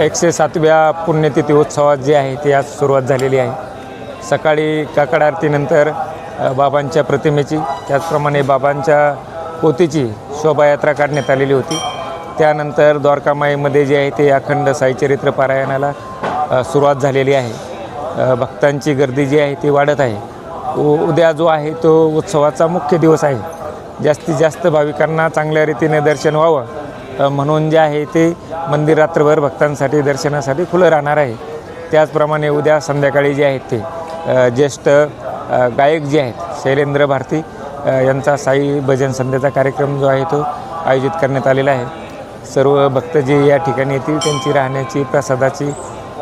एकशे सातव्या पुण्यतिथी उत्सवात जे आहे ते आज सुरुवात झालेली आहे. सकाळी काकड आरतीनंतर बाबांच्या प्रतिमेची त्याचप्रमाणे बाबांच्या पोतीची शोभायात्रा काढण्यात आलेली होती. त्यानंतर द्वारकामाईमध्ये जे आहे ते अखंड साईचरित्र पारायणाला सुरुवात झालेली आहे. भक्तांची गर्दी जी आहे ती वाढत आहे. उ उद्या जो आहे तो उत्सवाचा मुख्य दिवस आहे. जास्तीत जास्त भाविकांना चांगल्या रीतीने दर्शन व्हावं. म्हणून जे आहे ते मंदिर रात्रभर भक्तांसाठी दर्शनासाठी खुलं राहणार आहे. त्याचप्रमाणे उद्या संध्याकाळी जे आहेत ते ज्येष्ठ गायक जे आहेत शैलेंद्र भारती यांचा साई भजन संध्याचा कार्यक्रम जो आहे तो आयोजित करण्यात आलेला आहे. सर्व भक्त जे या ठिकाणी येतील त्यांची राहण्याची प्रसादाची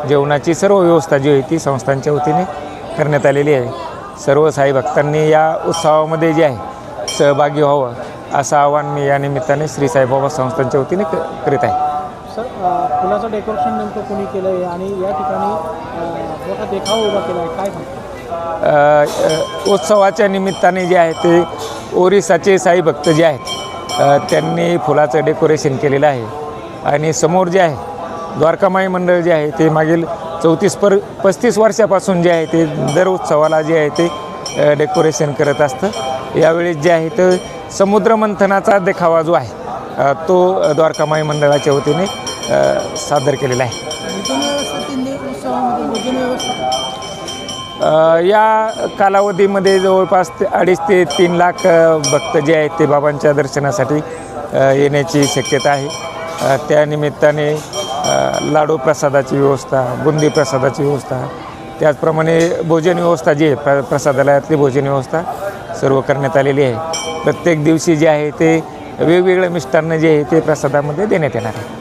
जेवणाची सर्व व्यवस्था जी आहे ती संस्थांच्या वतीने करण्यात आलेली आहे. सर्व साई भक्तांनी या उत्सवामध्ये जे आहे सहभागी व्हावं असं आवाहन मी या निमित्ताने श्री साईबाबा संस्थांच्या वतीने क करीत आहे. सर फुलाचं डेकोरेशन नेमकं कोणी केलं आहे आणि या ठिकाणी अ, मोठा देखावा उभा केला आहे काय सांगतो अ, अ, उत्सवाच्या निमित्ताने जे आहे ते ओरिसाचे साई भक्त जे आहेत त्यांनी फुलाचं डेकोरेशन केलेलं आहे. आणि समोर जे आहे द्वारकामाई मंडळ जे आहे ते मागील चौतीस पर पस्तीस वर्षापासून जे आहे ते दर उत्सवाला जे आहे ते डेकोरेशन करत असतं. यावेळेस जे आहे तर समुद्रमंथनाचा देखावा जो आहे तो द्वारकामाई मंडळाच्या वतीने सादर केलेला आहे. या कालावधीमध्ये जवळपास ते अडीच ते तीन लाख भक्त जे आहेत ते बाबांच्या दर्शनासाठी येण्याची शक्यता आहे. त्यानिमित्ताने लाडू प्रसादाची व्यवस्था बुंदी प्रसादाची व्यवस्था त्याचप्रमाणे भोजन व्यवस्था जी आहे प्र प्रसादालयातली भोजन व्यवस्था सर्व करण्यात आलेली आहे. प्रत्येक दिवशी जे आहे ते वेगवेगळं मिष्टान्न जे आहे ते प्रसादामध्ये देण्यात येणार आहे.